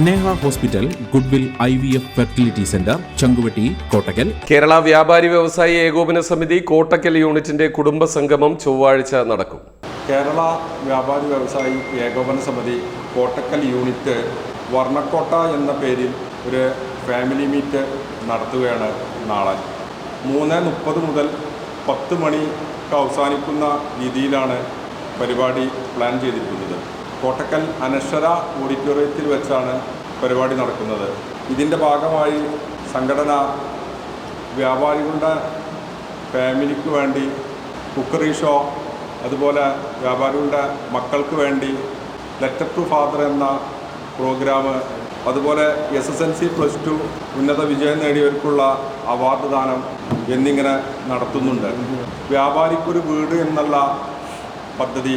Sneha hospital goodwill I V F fertility centre Changuvetty Kottakkal. Kerala Vyapari Vyavasayi Ekopana സമിതി കോട്ടക്കൽ യൂണിറ്റിന്റെ കുടുംബ സംഗമം ചൊവ്വാഴ്ച നടക്കും. കേരള വ്യാപാരി വ്യവസായി ഏകോപന സമിതി കോട്ടക്കൽ യൂണിറ്റ് വർണക്കോട്ട എന്ന പേരിൽ ഒരു ഫാമിലി മീറ്റ് നടത്തുകയാണ് നാളെ. മൂന്ന് മുപ്പത് മുതൽ പത്ത് മണിക്ക് അവസാനിക്കുന്ന രീതിയിലാണ് പരിപാടി പ്ലാൻ ചെയ്തിരിക്കുന്നത്. കോട്ടക്കൽ അനശ്വര ഓഡിറ്റോറിയത്തിൽ വെച്ചാണ് പരിപാടി നടക്കുന്നത്. ഇതിന്റെ ഭാഗമായി സംഘടന വ്യാപാരികളുടെ ഫാമിലിക്ക് വേണ്ടി കുക്കറി ഷോ അതുപോലെ വ്യാപാരികളുടെ മക്കൾക്ക് വേണ്ടി ലെറ്റർ ടു ഫാദർ എന്ന പ്രോഗ്രാം അതുപോലെ S S L C plus two ഉന്നത വിജയം നേടിയവർക്കുള്ള അവാർഡ് ദാനം എന്നിങ്ങനെ നടത്തുന്നുണ്ട്. വ്യാപാരിക്കൊരു വീട് എന്നുള്ള പദ്ധതി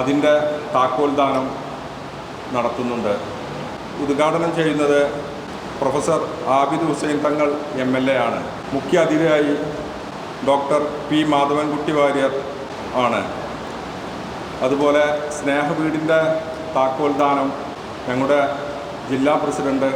അതിന്റെ താക്കോൽ ദാനം നടത്തുന്നുണ്ട്. ഉദ്ഘാടനം ചെയ്യുന്നത് professor Abid Hussain Thangal M L A ആണ്. മുഖ്യ അതിഥിയായി ഡോക്ടർ പി മാധവൻകുട്ടി വാര്യർ ആണ്. അതുപോലെ സ്നേഹവീടിന്റെ താക്കോൽ ദാനം ഞങ്ങളുടെ ജില്ലാ പ്രസിഡന്റ്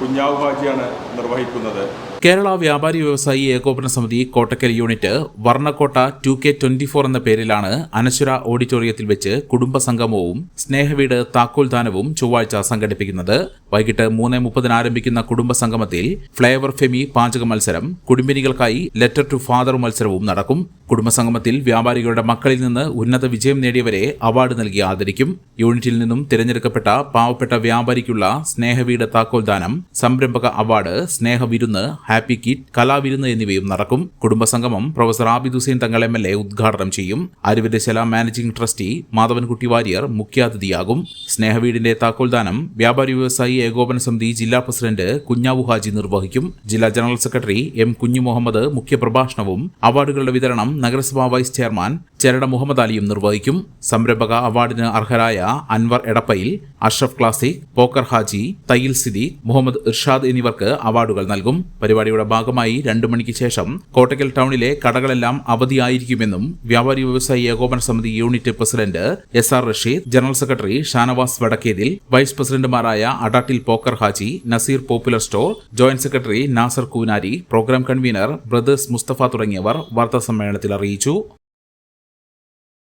കുഞ്ഞാവ് ഹാജിയാണ് നിർവഹിക്കുന്നത്. Kerala Vyapari Vyavasayi Ekopana Samiti Kottakkal unit Varnakkotta two K twenty four എന്ന പേരിലാണ് അനശ്വര ഓഡിറ്റോറിയത്തിൽ വെച്ച് കുടുംബസംഗമവും സ്നേഹവീട് താക്കോൽ ദാനവും ചൊവ്വാഴ്ച സംഘടിപ്പിക്കുന്നത്. വൈകിട്ട് മൂന്ന് മുപ്പതിന് ആരംഭിക്കുന്ന കുടുംബസംഗമത്തിൽ ഫ്ലേവർ ഫെമി പാചക മത്സരം കുടുംബിനികൾക്കായി ലെറ്റർ ടു ഫാദർ മത്സരവും നടക്കും. കുടുംബസംഗമത്തിൽ വ്യാപാരികളുടെ മക്കളിൽ നിന്ന് ഉന്നത വിജയം നേടിയവരെ അവാർഡ് നൽകി ആദരിക്കും. യൂണിറ്റിൽ നിന്നും തിരഞ്ഞെടുക്കപ്പെട്ട പാവപ്പെട്ട വ്യാപാരിക്കുള്ള സ്നേഹവീട് താക്കോൽ ദാനം സംരംഭക അവാർഡ് സ്നേഹവിരുന്ന് ഹാപ്പി കിറ്റ് കലാവിരുന്ന് എന്നിവയും നടക്കും. കുടുംബസംഗമം professor Abid Hussain Thangal M L A ഉദ്ഘാടനം ചെയ്യും. ആര്യവര്യശാല മാനേജിംഗ് ട്രസ്റ്റി മാധവൻകുട്ടി വാര്യർ മുഖ്യാതിഥിയാകും. സ്നേഹവീടിന്റെ താക്കോൽദാനം വ്യാപാരി വ്യവസായി ഏകോപന സമിതി ജില്ലാ പ്രസിഡന്റ് കുഞ്ഞാവു ഹാജി നിർവഹിക്കും. ജില്ലാ ജനറൽ സെക്രട്ടറി എം കുഞ്ഞു മുഹമ്മദ് മുഖ്യപ്രഭാഷണവും അവാർഡുകളുടെ വിതരണം നഗരസഭാ വൈസ് ചെയർമാൻ ചെരട മുഹമ്മദ് അലിയും നിർവഹിക്കും. സംരംഭക അവാർഡിന് അർഹരായ അൻവർ എടപ്പയിൽ അഷ്റഫ് ക്ലാസി പോക്കർ ഹാജി തയ്യിൽ സിദി മുഹമ്മദ് ഇർഷാദ് എന്നിവർക്ക് അവാർഡുകൾ നൽകും. പരിപാടിയുടെ ഭാഗമായി രണ്ടു മണിക്ക് ശേഷം കോട്ടക്കൽ ടൗണിലെ കടകളെല്ലാം അവധിയായിരിക്കുമെന്നും Vyapari Vyavasayi Ekopana Samiti unit president S R Rasheed general secretary Shanavas Vadakkethil vice പ്രസിഡന്റുമാരായ Adattil Pokker Haji Naseer popular store joint secretary Nasar Koonari programme convener brothers Musthafa തുടങ്ങിയവർ വാർത്താ സമ്മേളനത്തിൽ അറിയിച്ചു.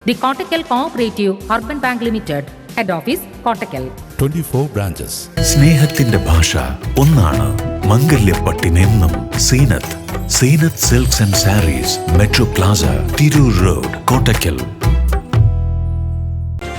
The Kottakkal Cooperative Urban Bank Limited, Head Office, Kottakkal. 24 branches. സ്നേഹത്തിന്റെ ഭാഷ ഒന്നാണ് മംഗല്യപ്പട്ടിനെന്നും Zeenath Zeenath silks and sarees metro plaza Tirur road Kottakkal